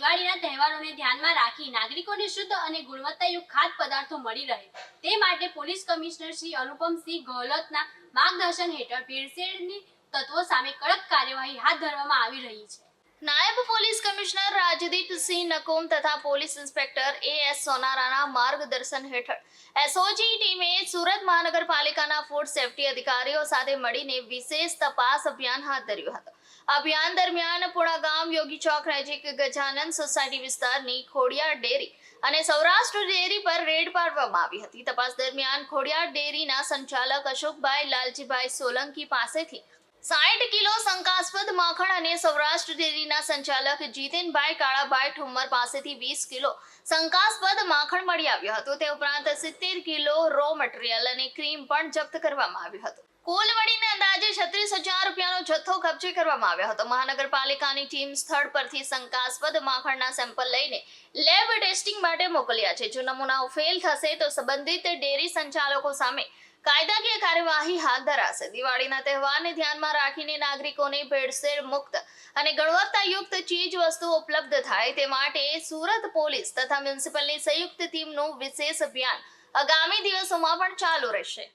દિવાળીના તહેવારોને ધ્યાનમાં રાખી નાગરિકોને શુદ્ધ અને ગુણવત્તાયુક્ત ખાદ્ય પદાર્થો મળી રહે. તે માટે પોલીસ કમિશનર શ્રી અનુપમસિંહ ગેહલોતના માર્ગદર્શન હેઠળ ભેળસેળની તત્વો સામે કડક કાર્યવાહી હાથ ધરવામાં આવી રહી છે. નાયબ પોલીસ કમિશનર રાજદીપસિંહ નકુમ તથા પોલીસ ઇન્સ્પેક્ટર એ એસ સોનારાના માર્ગદર્શન હેઠળ એસઓજી ટીમે સુરત મહાનગરપાલિકાના ફૂડ સેફટી અધિકારીઓ સાથે મળીને વિશેષ તપાસ અભિયાન હાથ ધર્યું હતું. અભિયાન દરમિયાન પુણા ગામ યોગી ચોક નજીક ગજાનંદ સોસાયટી વિસ્તારની ખોડિયાર ડેરી અને સૌરાષ્ટ્ર ડેરી પર રેડ પાડવામાં આવી હતી. તપાસ દરમિયાન ખોડિયાર ડેરીના સંચાલક અશોકભાઈ લાલજીભાઈ સોલંકી પાસેથી સાઠ કિલો શંકાસ્પદ માખણ અને સૌરાષ્ટ્ર ડેરીના સંચાલક જીતેનભાઈ કાળાભાઈ ઠુમ્મર પાસેથી વીસ કિલો શંકાસ્પદ માખણ મળી આવ્યું હતું. તે ઉપરાંત સિત્તેર કિલો રો મટીરિયલ અને ક્રીમ પણ જપ્ત કરવામાં આવ્યું હતું. કુલ મળીને અંદાજે છત્રીસ હજાર રૂપિયાનો જથ્થો કબજે કરવામાં આવ્યો હતો. મહાનગરપાલિકાની ટીમ સ્થળ પરથી શંકાસ્પદ માખણના સેમ્પલ લઈને લેબ ટેસ્ટિંગ માટે મોકલ્યા છે. જો નમૂનાઓ ફેલ થશે તો સંબંધિત ડેરી સંચાલકો સામે કાયદાકીય કાર્યવાહી હાથ ધરાશે. દિવાળીના તહેવારને ધ્યાનમાં રાખીને નાગરિકોને ભેળસેળ મુક્ત અને ગુણવત્તાયુક્ત ચીજ વસ્તુઓ ઉપલબ્ધ થાય તે માટે સુરત પોલીસ તથા મ્યુનિસિપલની સંયુક્ત ટીમનું વિશેષ અભિયાન આગામી દિવસોમાં પણ ચાલુ રહેશે.